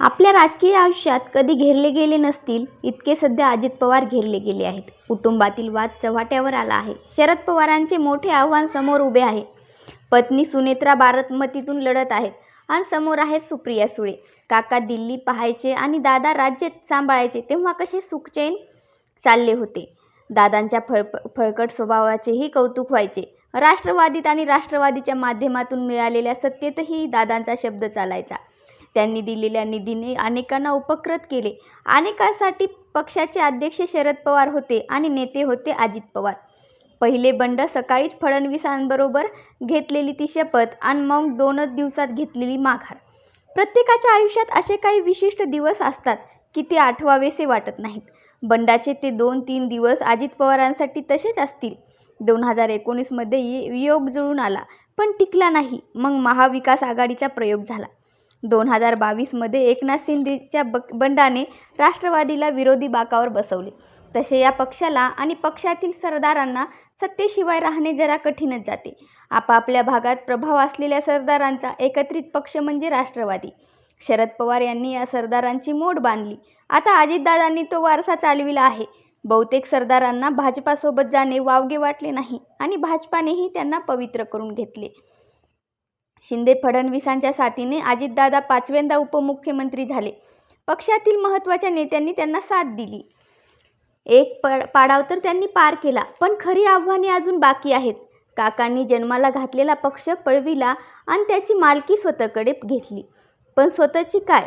आपल्या राजकीय आयुष्यात कधी घेरले गेले नसतील इतके सध्या अजित पवार घेरले गेले आहेत. कुटुंबातील वाद चव्हाट्यावर आला आहे. शरद पवारांचे मोठे आव्हान समोर उभे आहे. पत्नी सुनेत्रा बारामतीतून लढत आहेत आणि समोर आहेत सुप्रिया सुळे. काका दिल्ली पाहायचे आणि दादा राज्य सांभाळायचे तेव्हा कसे सुखचैन चालले होते? दादांच्या फळ फळकट स्वभावाचेही कौतुक व्हायचे. राष्ट्रवादीत आणि राष्ट्रवादीच्या माध्यमातून मिळालेल्या सत्तेतही दादांचा शब्द चालायचा. त्यांनी दिलेल्या निधीने अनेकांना उपकृत केले. अनेकांसाठी पक्षाचे अध्यक्ष शरद पवार होते आणि नेते होते अजित पवार. पहिले बंड सकाळीच फडणवीसांबरोबर घेतलेली ती शपथ आणि मग दोनच दिवसात घेतलेली माघार. प्रत्येकाच्या आयुष्यात असे काही विशिष्ट दिवस असतात की ते आठवावेसे वाटत नाहीत. बंडाचे ते दोन तीन दिवस अजित पवारांसाठी तसेच असतील. दोन हजार एकोणीसमध्ये योग जुळून आला पण टिकला नाही. मग महाविकास आघाडीचा प्रयोग झाला. दोन हजार बावीसमध्ये एकनाथ शिंदेच्या ब बंडाने राष्ट्रवादीला विरोधी बाकावर बसवले. तसे या पक्षाला आणि पक्षातील सरदारांना सत्तेशिवाय राहणे जरा कठीणच जाते. आपापल्या भागात प्रभाव असलेल्या सरदारांचा एकत्रित पक्ष म्हणजे राष्ट्रवादी. शरद पवार यांनी या सरदारांची मोड बांधली. आता अजितदादांनी तो वारसा चालविला आहे. बहुतेक सरदारांना भाजपासोबत जाणे वावगे वाटले नाही आणि भाजपानेही त्यांना पवित्र करून घेतले. शिंदे फडणवीसांच्या साथीने अजितदादा पाचव्यांदा उपमुख्यमंत्री झाले. पक्षातील महत्त्वाच्या नेत्यांनी त्यांना साथ दिली. एक पड पाडाव तर त्यांनी पार केला पण खरी आव्हाने अजून बाकी आहेत. काकांनी जन्माला घातलेला पक्ष पळविला आणि त्याची मालकी स्वतःकडे घेतली. पण स्वतःची काय?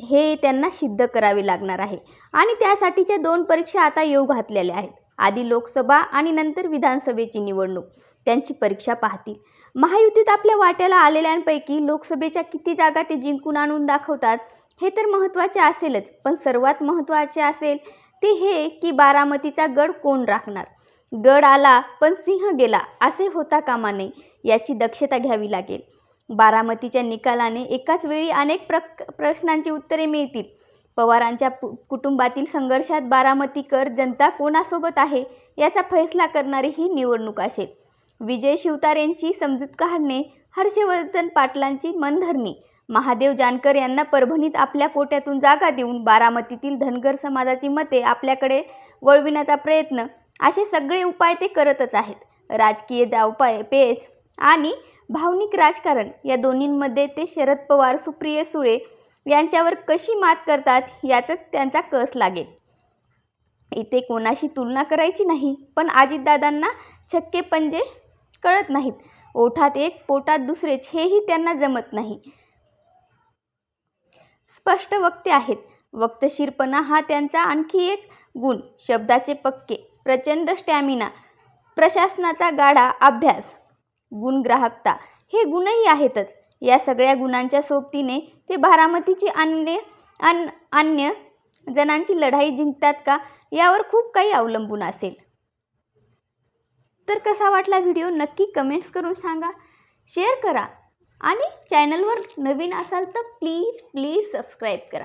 हे त्यांना सिद्ध करावे लागणार आहे. आणि त्यासाठीच्या दोन परीक्षा आता येऊ घातलेल्या आहेत. आधी लोकसभा आणि नंतर विधानसभेची निवडणूक. त्यांची परीक्षा पाहतील. महायुतीत आपल्या वाट्याला आलेल्यांपैकी लोकसभेच्या किती जागा ते जिंकून आणून दाखवतात हे तर महत्त्वाचे असेलच. पण सर्वात महत्त्वाचे असेल ते हे की बारामतीचा गड कोण राखणार? गड आला पण सिंह गेला असे होता कामा नये याची दक्षता घ्यावी लागेल. बारामतीच्या निकालाने एकाच वेळी अनेक प्रक प्रश्नांची उत्तरे मिळतील. पवारांच्या पु कुटुंबातील संघर्षात बारामतीकर जनता कोणासोबत आहे? याचा फैसला करणारी ही निवडणूक असेल. विजय शिवतारेंची समजूत काढणे हर्षवर्धन पाटलांची मनधरणी. महादेव जानकर यांना परभणीत आपल्या कोट्यातून जागा देऊन बारामतीतील धनगर समाजाची मते आपल्याकडे वळविण्याचा प्रयत्न असे सगळे उपाय ते करतच आहेत. राजकीय दावपाय पेच आणि भावनिक राजकारण या दोन्हींमध्ये ते शरद पवार सुप्रिय सुळे यांच्यावर कशी मात करतात याचाच त्यांचा कस लागेल? इथे कोणाशी तुलना करायची नाही पण अजितदादांना छक्के पंजे कळत नाहीत. ओठात एक पोटात दुसरेच हेही त्यांना जमत नाही. स्पष्ट वक्ते आहेत. वक्तशीरपणा हा त्यांचा आणखी एक गुण. शब्दाचे पक्के प्रचंड स्टॅमिना प्रशासनाचा गाढा अभ्यास गुणग्राहकता हे गुणही आहेतच. या सगळ्या गुणांच्या सोबतीने ते बारामतीची अन्य अन अन्य जणांची लढाई जिंकतात का? यावर खूप काही अवलंबून असेल. तर कसा वाटला व्हिडिओ? नक्की कमेंट्स करून सांगा. शेअर करा. आणि चॅनलवर नवीन असाल तर प्लीज प्लीज सबस्क्राईब करा.